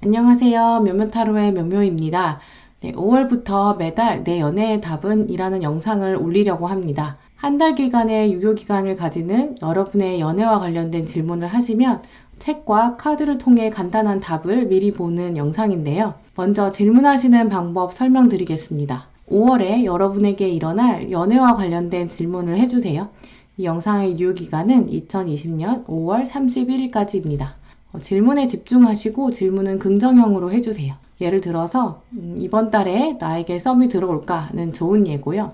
안녕하세요. 묘묘타로의 묘묘입니다. 네, 5월부터 매달 내 연애의 답은 이라는 영상을 올리려고 합니다. 한 달 기간의 유효 기간을 가지는 여러분의 연애와 관련된 질문을 하시면 책과 카드를 통해 간단한 답을 미리 보는 영상인데요. 먼저 질문하시는 방법 설명드리겠습니다. 5월에 여러분에게 일어날 연애와 관련된 질문을 해주세요. 이 영상의 유효 기간은 2020년 5월 31일까지입니다. 어, 질문에 집중하시고 질문은 긍정형으로 해주세요. 예를 들어서 음, 이번 달에 나에게 썸이 들어올까는 좋은 예고요.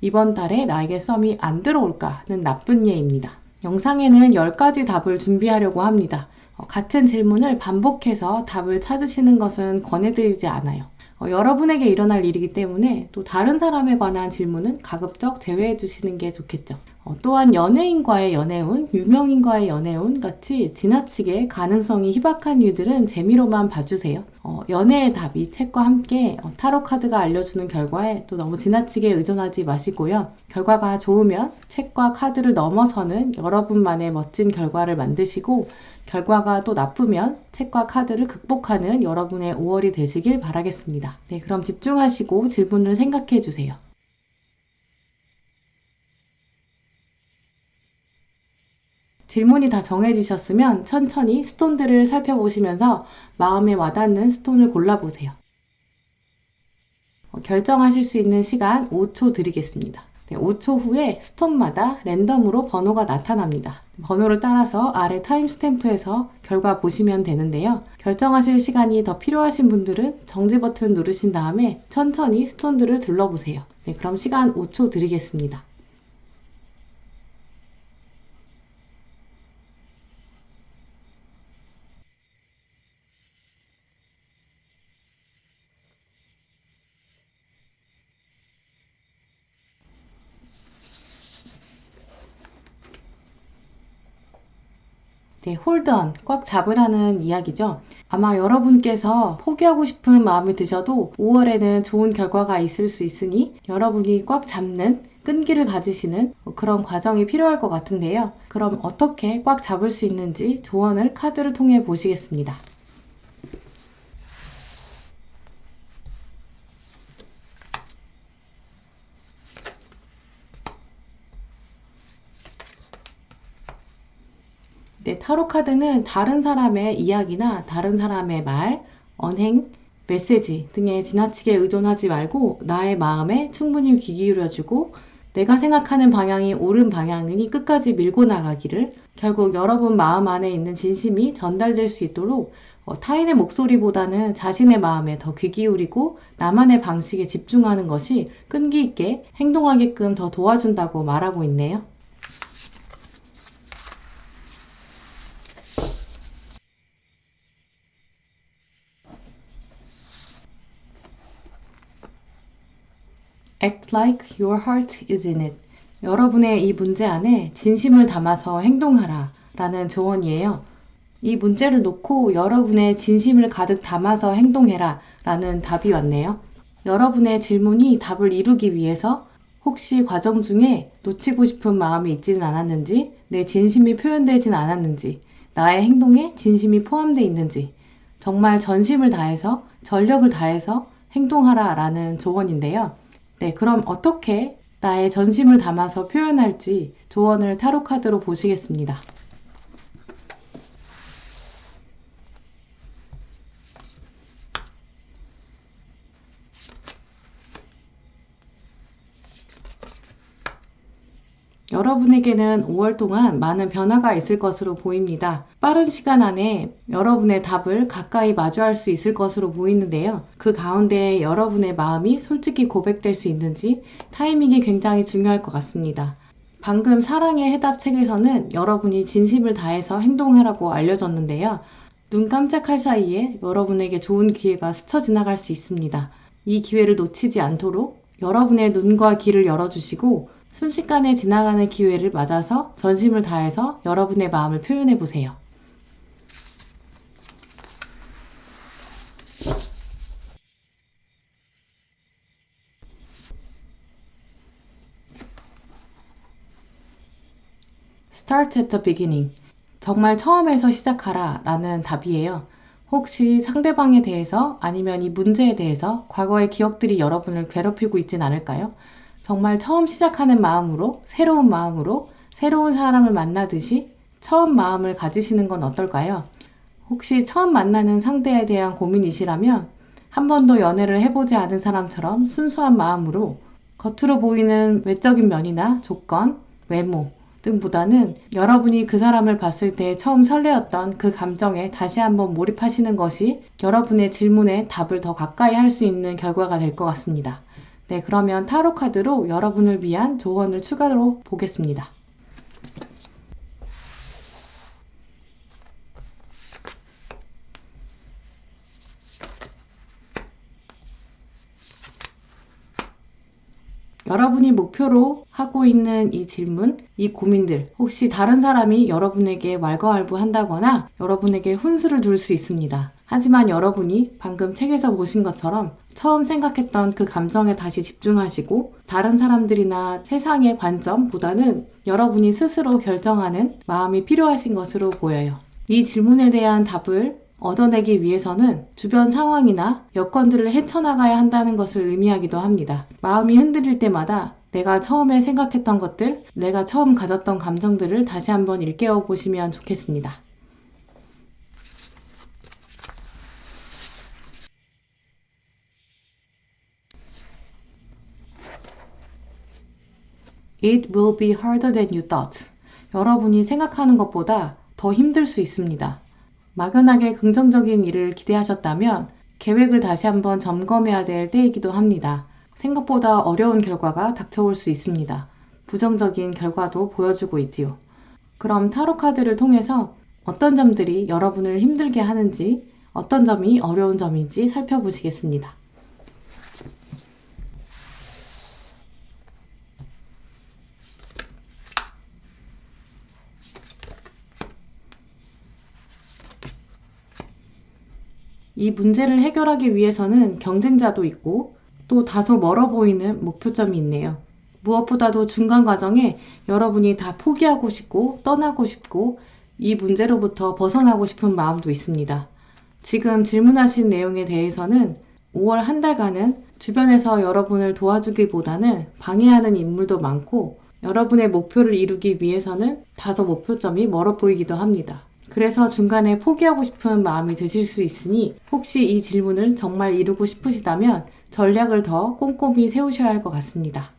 이번 달에 나에게 썸이 안 들어올까는 나쁜 예입니다. 영상에는 10가지 답을 준비하려고 합니다. 어, 같은 질문을 반복해서 답을 찾으시는 것은 권해드리지 않아요. 어, 여러분에게 일어날 일이기 때문에 또 다른 사람에 관한 질문은 가급적 제외해 주시는 게 좋겠죠. 어, 또한 연예인과의 연애운, 유명인과의 연애운 같이 지나치게 가능성이 희박한 일들은 재미로만 봐주세요. 어, 연애의 답, 이 책과 함께 어, 타로 카드가 알려주는 결과에 또 너무 지나치게 의존하지 마시고요. 결과가 좋으면 책과 카드를 넘어서는 여러분만의 멋진 결과를 만드시고 결과가 또 나쁘면 책과 카드를 극복하는 여러분의 5월이 되시길 바라겠습니다. 네, 그럼 집중하시고 질문을 생각해 주세요. 질문이 다 정해지셨으면 천천히 스톤들을 살펴보시면서 마음에 와닿는 스톤을 골라보세요. 어, 결정하실 수 있는 시간 5초 드리겠습니다. 네, 5초 후에 스톤마다 랜덤으로 번호가 나타납니다. 번호를 따라서 아래 타임스탬프에서 결과 보시면 되는데요. 결정하실 시간이 더 필요하신 분들은 정지 버튼 누르신 다음에 천천히 스톤들을 둘러보세요. 네, 그럼 시간 5초 드리겠습니다. 네, 홀드언, 꽉 잡으라는 이야기죠. 아마 여러분께서 포기하고 싶은 마음이 드셔도 5월에는 좋은 결과가 있을 수 있으니 여러분이 꽉 잡는 끈기를 가지시는 그런 과정이 필요할 것 같은데요. 그럼 어떻게 꽉 잡을 수 있는지 조언을 카드를 통해 보시겠습니다. 네, 타로 카드는 다른 사람의 이야기나 다른 사람의 말, 언행, 메시지 등에 지나치게 의존하지 말고 나의 마음에 충분히 귀 기울여주고 내가 생각하는 방향이 옳은 방향이니 끝까지 밀고 나가기를 결국 여러분 마음 안에 있는 진심이 전달될 수 있도록 어, 타인의 목소리보다는 자신의 마음에 더 귀 기울이고 나만의 방식에 집중하는 것이 끈기 있게 행동하게끔 더 도와준다고 말하고 있네요. Act like your heart is in it. 여러분의 이 문제 안에 진심을 담아서 행동하라 라는 조언이에요. 이 문제를 놓고 여러분의 진심을 가득 담아서 행동해라 라는 답이 왔네요. 여러분의 질문이 답을 이루기 위해서 혹시 과정 중에 놓치고 싶은 마음이 있지는 않았는지, 내 진심이 표현되진 않았는지, 나의 행동에 진심이 포함되어 있는지, 정말 전심을 다해서, 전력을 다해서 행동하라 라는 조언인데요. 네, 그럼 어떻게 나의 전심을 담아서 표현할지 조언을 타로 카드로 보시겠습니다. 여러분에게는 5월 동안 많은 변화가 있을 것으로 보입니다. 빠른 시간 안에 여러분의 답을 가까이 마주할 수 있을 것으로 보이는데요. 그 가운데 여러분의 마음이 솔직히 고백될 수 있는지 타이밍이 굉장히 중요할 것 같습니다. 방금 사랑의 해답 책에서는 여러분이 진심을 다해서 행동하라고 알려줬는데요. 눈 깜짝할 사이에 여러분에게 좋은 기회가 스쳐 지나갈 수 있습니다. 이 기회를 놓치지 않도록 여러분의 눈과 귀를 열어주시고 순식간에 지나가는 기회를 맞아서 전심을 다해서 여러분의 마음을 표현해 보세요. Start at the. 정말 처음에서 시작하라 라는 답이에요. 혹시 상대방에 대해서 아니면 이 문제에 대해서 과거의 기억들이 여러분을 괴롭히고 있진 않을까요? 정말 처음 시작하는 마음으로, 새로운 마음으로, 새로운 사람을 만나듯이 처음 마음을 가지시는 건 어떨까요? 혹시 처음 만나는 상대에 대한 고민이시라면 한 번도 연애를 해보지 않은 사람처럼 순수한 마음으로 겉으로 보이는 외적인 면이나 조건, 외모 등보다는 여러분이 그 사람을 봤을 때 처음 설레었던 그 감정에 다시 한번 몰입하시는 것이 여러분의 질문에 답을 더 가까이 할 수 있는 결과가 될 것 같습니다. 네, 그러면 타로 카드로 여러분을 위한 조언을 추가로 보겠습니다. 여러분이 목표로 하고 있는 이 질문, 이 고민들, 혹시 다른 사람이 여러분에게 왈가왈부한다거나 여러분에게 훈수를 둘 수 있습니다. 하지만 여러분이 방금 책에서 보신 것처럼 처음 생각했던 그 감정에 다시 집중하시고 다른 사람들이나 세상의 관점보다는 여러분이 스스로 결정하는 마음이 필요하신 것으로 보여요. 이 질문에 대한 답을 얻어내기 위해서는 주변 상황이나 여건들을 헤쳐나가야 한다는 것을 의미하기도 합니다. 마음이 흔들릴 때마다 내가 처음에 생각했던 것들, 내가 처음 가졌던 감정들을 다시 한번 일깨워 보시면 좋겠습니다. It will be harder than you thought. 여러분이 생각하는 것보다 더 힘들 수 있습니다. 막연하게 긍정적인 일을 기대하셨다면 계획을 다시 한번 점검해야 될 때이기도 합니다. 생각보다 어려운 결과가 닥쳐올 수 있습니다. 부정적인 결과도 보여주고 있지요. 그럼 타로 카드를 통해서 어떤 점들이 여러분을 힘들게 하는지, 어떤 점이 어려운 점인지 살펴보시겠습니다. 이 문제를 해결하기 위해서는 경쟁자도 있고 또 다소 멀어 보이는 목표점이 있네요. 무엇보다도 중간 과정에 여러분이 다 포기하고 싶고 떠나고 싶고 이 문제로부터 벗어나고 싶은 마음도 있습니다. 지금 질문하신 내용에 대해서는 5월 한 달간은 주변에서 여러분을 도와주기보다는 방해하는 인물도 많고 여러분의 목표를 이루기 위해서는 다소 목표점이 멀어 보이기도 합니다. 그래서 중간에 포기하고 싶은 마음이 드실 수 있으니 혹시 이 질문을 정말 이루고 싶으시다면 전략을 더 꼼꼼히 세우셔야 할 것 같습니다.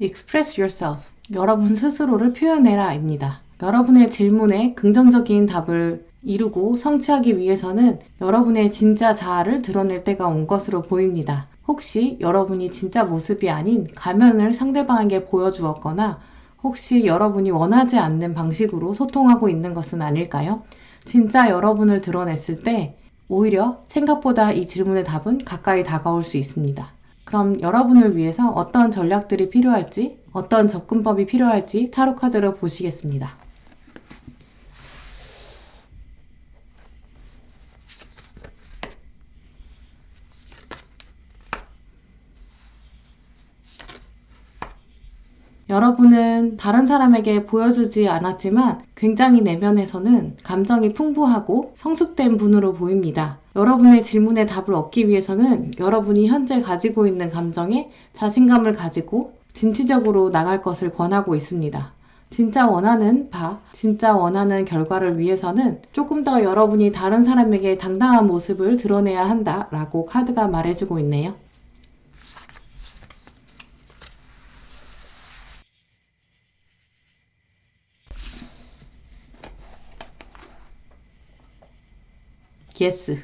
Express yourself. 여러분 스스로를 표현해라 입니다. 여러분의 질문에 긍정적인 답을 이루고 성취하기 위해서는 여러분의 진짜 자아를 드러낼 때가 온 것으로 보입니다. 혹시 여러분이 진짜 모습이 아닌 가면을 상대방에게 보여주었거나 혹시 여러분이 원하지 않는 방식으로 소통하고 있는 것은 아닐까요? 진짜 여러분을 드러냈을 때 오히려 생각보다 이 질문의 답은 가까이 다가올 수 있습니다. 그럼 여러분을 위해서 어떤 전략들이 필요할지, 어떤 접근법이 필요할지 타로 카드로 보시겠습니다. 여러분은 다른 사람에게 보여주지 않았지만 굉장히 내면에서는 감정이 풍부하고 성숙된 분으로 보입니다. 여러분의 질문에 답을 얻기 위해서는 여러분이 현재 가지고 있는 감정에 자신감을 가지고 진취적으로 나갈 것을 권하고 있습니다. 진짜 원하는 바, 진짜 원하는 결과를 위해서는 조금 더 여러분이 다른 사람에게 당당한 모습을 드러내야 한다라고 카드가 말해주고 있네요. Yes.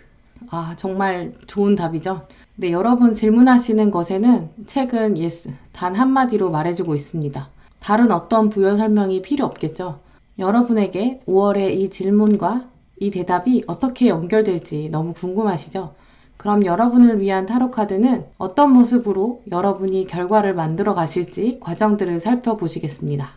아, 정말 좋은 답이죠. 네, 여러분 질문하시는 것에는 책은 yes, 단 한마디로 말해주고 있습니다. 다른 어떤 부연 설명이 필요 없겠죠. 여러분에게 5월의 이 질문과 이 대답이 어떻게 연결될지 너무 궁금하시죠? 그럼 여러분을 위한 타로 카드는 어떤 모습으로 여러분이 결과를 만들어 가실지 과정들을 살펴보시겠습니다.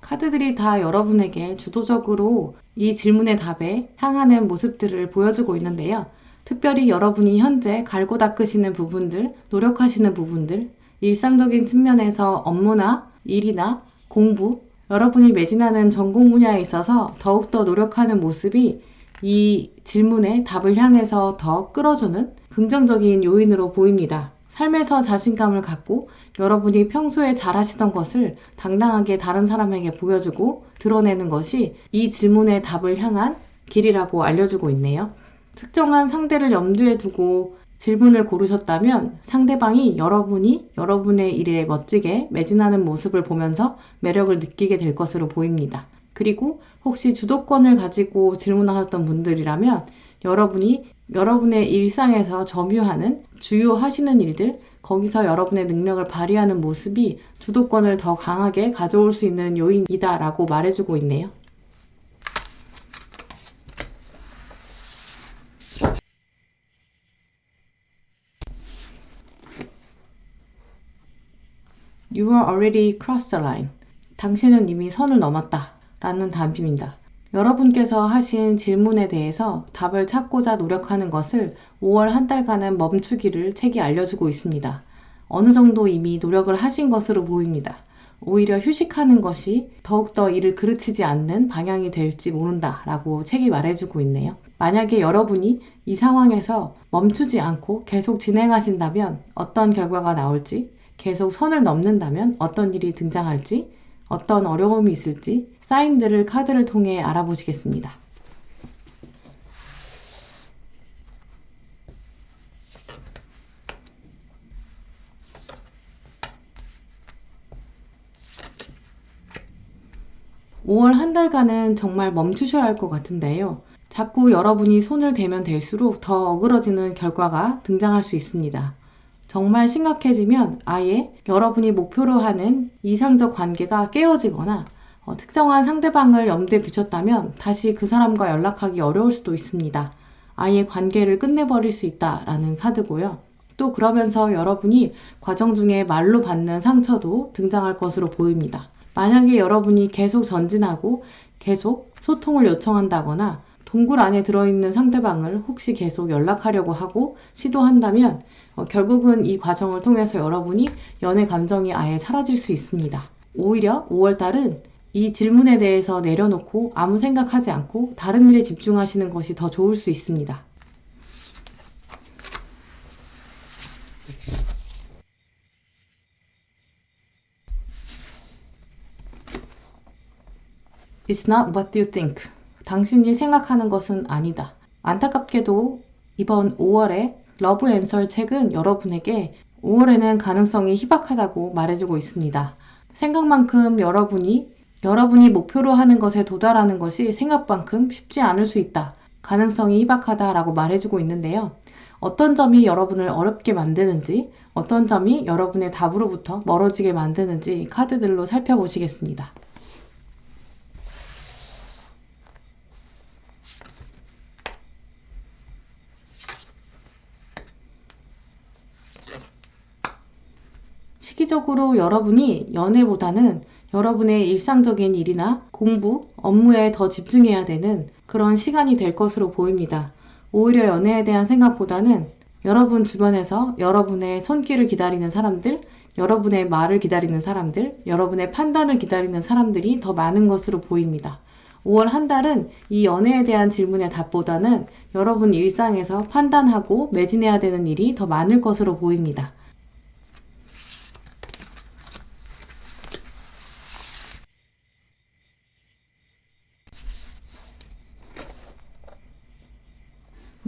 카드들이 다 여러분에게 주도적으로 이 질문의 답에 향하는 모습들을 보여주고 있는데요. 특별히 여러분이 현재 갈고 닦으시는 부분들, 노력하시는 부분들, 일상적인 측면에서 업무나 일이나 공부, 여러분이 매진하는 전공 분야에 있어서 더욱더 노력하는 모습이 이 질문에 답을 향해서 더 끌어주는 긍정적인 요인으로 보입니다. 삶에서 자신감을 갖고 여러분이 평소에 잘하시던 것을 당당하게 다른 사람에게 보여주고 드러내는 것이 이 질문의 답을 향한 길이라고 알려주고 있네요. 특정한 상대를 염두에 두고 질문을 고르셨다면 상대방이 여러분이 여러분의 일에 멋지게 매진하는 모습을 보면서 매력을 느끼게 될 것으로 보입니다. 그리고 혹시 주도권을 가지고 질문하셨던 분들이라면 여러분이 여러분의 일상에서 점유하는 주요 하시는 일들, 거기서 여러분의 능력을 발휘하는 모습이 주도권을 더 강하게 가져올 수 있는 요인이다 라고 말해주고 있네요. You already crossed the line. 당신은 이미 선을 넘었다. 라는 답입니다. 여러분께서 하신 질문에 대해서 답을 찾고자 노력하는 것을 5월 한 달간은 멈추기를 책이 알려주고 있습니다. 어느 정도 이미 노력을 하신 것으로 보입니다. 오히려 휴식하는 것이 더욱더 일을 그르치지 않는 방향이 될지 모른다 라고 책이 말해주고 있네요. 만약에 여러분이 이 상황에서 멈추지 않고 계속 진행하신다면 어떤 결과가 나올지, 계속 선을 넘는다면 어떤 일이 등장할지, 어떤 어려움이 있을지 사인들을 카드를 통해 알아보시겠습니다. (5월) 한 달간은 정말 멈추셔야 할 것 같은데요. 자꾸 여러분이 손을 대면 될수록 더 어그러지는 결과가 등장할 수 있습니다. 정말 심각해지면 아예 여러분이 목표로 하는 이상적 관계가 깨어지거나 어, 특정한 상대방을 염두에 두셨다면 다시 그 사람과 연락하기 어려울 수도 있습니다. 아예 관계를 끝내버릴 수 있다라는 카드고요. 또 그러면서 여러분이 과정 중에 말로 받는 상처도 등장할 것으로 보입니다. 만약에 여러분이 계속 전진하고 계속 소통을 요청한다거나 동굴 안에 들어있는 상대방을 혹시 계속 연락하려고 하고 시도한다면 어, 결국은 이 과정을 통해서 여러분이 연애 감정이 아예 사라질 수 있습니다. 오히려 5월달은 이 질문에 대해서 내려놓고 아무 생각하지 않고 다른 일에 집중하시는 것이 더 좋을 수 있습니다. It's not what you think. 당신이 생각하는 것은 아니다. 안타깝게도 이번 5월에 러브 앤서 책은 여러분에게 5월에는 가능성이 희박하다고 말해주고 있습니다. 생각만큼 여러분이 여러분이 목표로 하는 것에 도달하는 것이 생각만큼 쉽지 않을 수 있다. 가능성이 희박하다라고 말해주고 있는데요. 어떤 점이 여러분을 어렵게 만드는지, 어떤 점이 여러분의 답으로부터 멀어지게 만드는지 카드들로 살펴보시겠습니다. 시기적으로 여러분이 연애보다는 여러분의 일상적인 일이나 공부, 업무에 더 집중해야 되는 그런 시간이 될 것으로 보입니다. 오히려 연애에 대한 생각보다는 여러분 주변에서 여러분의 손길을 기다리는 사람들, 여러분의 말을 기다리는 사람들, 여러분의 판단을 기다리는 사람들이 더 많은 것으로 보입니다. 5월 한 달은 이 연애에 대한 질문의 답보다는 여러분 일상에서 판단하고 매진해야 되는 일이 더 많을 것으로 보입니다.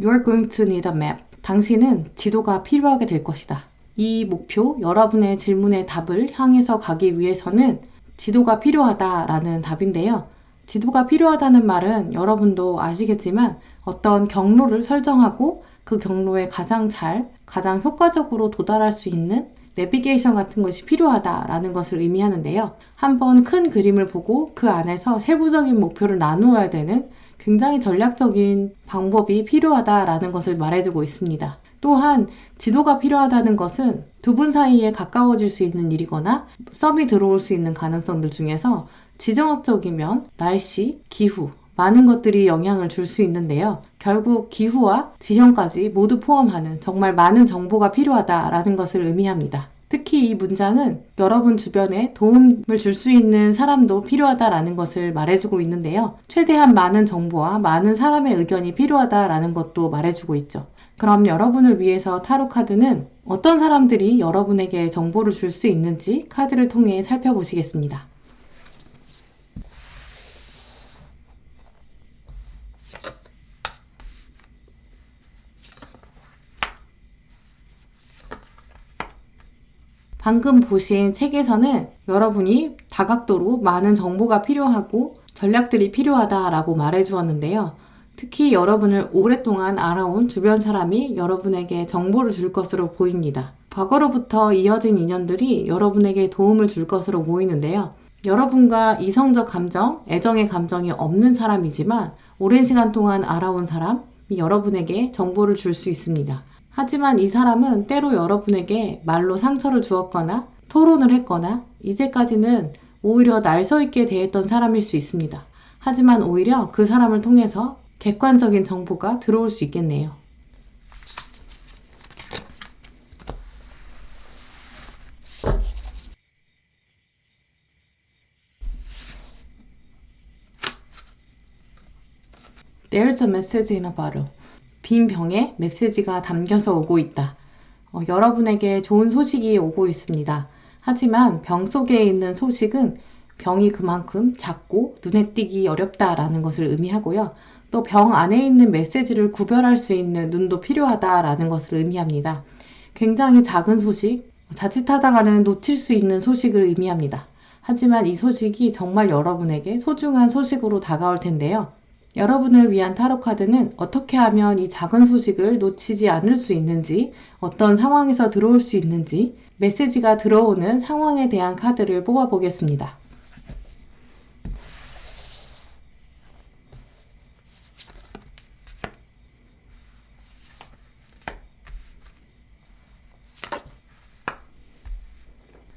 You're going to need a map. 당신은 지도가 필요하게 될 것이다. 이 목표, 여러분의 질문의 답을 향해서 가기 위해서는 지도가 필요하다라는 답인데요. 지도가 필요하다는 말은 여러분도 아시겠지만 어떤 경로를 설정하고 그 경로에 가장 잘, 가장 효과적으로 도달할 수 있는 내비게이션 같은 것이 필요하다라는 것을 의미하는데요. 한번 큰 그림을 보고 그 안에서 세부적인 목표를 나누어야 되는 굉장히 전략적인 방법이 필요하다라는 것을 말해주고 있습니다. 또한 지도가 필요하다는 것은 두 분 사이에 가까워질 수 있는 일이거나 썸이 들어올 수 있는 가능성들 중에서 지정학적이면 날씨, 기후, 많은 것들이 영향을 줄 수 있는데요. 결국 기후와 지형까지 모두 포함하는 정말 많은 정보가 필요하다라는 것을 의미합니다. 특히 이 문장은 여러분 주변에 도움을 줄 수 있는 사람도 필요하다라는 것을 말해주고 있는데요. 최대한 많은 정보와 많은 사람의 의견이 필요하다라는 것도 말해주고 있죠. 그럼 여러분을 위해서 타로 카드는 어떤 사람들이 여러분에게 정보를 줄 수 있는지 카드를 통해 살펴보시겠습니다. 방금 보신 책에서는 여러분이 다각도로 많은 정보가 필요하고 전략들이 필요하다라고 말해 주었는데요. 특히 여러분을 오랫동안 알아온 주변 사람이 여러분에게 정보를 줄 것으로 보입니다. 과거로부터 이어진 인연들이 여러분에게 도움을 줄 것으로 보이는데요. 여러분과 이성적 감정, 애정의 감정이 없는 사람이지만 오랜 시간 동안 알아온 사람이 여러분에게 정보를 줄 수 있습니다. 하지만 이 사람은 때로 여러분에게 말로 상처를 주었거나 토론을 했거나 이제까지는 오히려 날서 있게 대했던 사람일 수 있습니다. 하지만 오히려 그 사람을 통해서 객관적인 정보가 들어올 수 있겠네요. There's a message in a bottle. 빈 병에 메시지가 담겨서 오고 있다. 어, 여러분에게 좋은 소식이 오고 있습니다. 하지만 병 속에 있는 소식은 병이 그만큼 작고 눈에 띄기 어렵다라는 것을 의미하고요. 또 병 안에 있는 메시지를 구별할 수 있는 눈도 필요하다라는 것을 의미합니다. 굉장히 작은 소식, 자칫하다가는 놓칠 수 있는 소식을 의미합니다. 하지만 이 소식이 정말 여러분에게 소중한 소식으로 다가올 텐데요. 여러분을 위한 타로 카드는 어떻게 하면 이 작은 소식을 놓치지 않을 수 있는지, 어떤 상황에서 들어올 수 있는지, 메시지가 들어오는 상황에 대한 카드를 뽑아보겠습니다.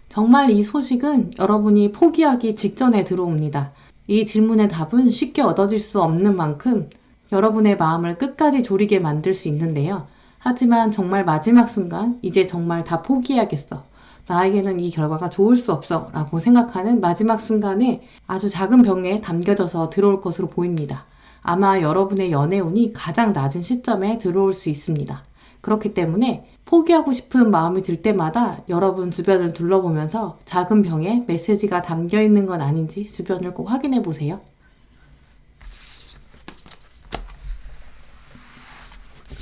정말 이 소식은 여러분이 포기하기 직전에 들어옵니다. 이 질문의 답은 쉽게 얻어질 수 없는 만큼 여러분의 마음을 끝까지 졸이게 만들 수 있는데요. 하지만 정말 마지막 순간, 이제 정말 다 포기해야겠어. 나에게는 이 결과가 좋을 수 없어. 라고 생각하는 마지막 순간에 아주 작은 병에 담겨져서 들어올 것으로 보입니다. 아마 여러분의 연애운이 가장 낮은 시점에 들어올 수 있습니다. 그렇기 때문에 포기하고 싶은 마음이 들 때마다 여러분 주변을 둘러보면서 작은 병에 메시지가 담겨 있는 건 아닌지 주변을 꼭 확인해 보세요.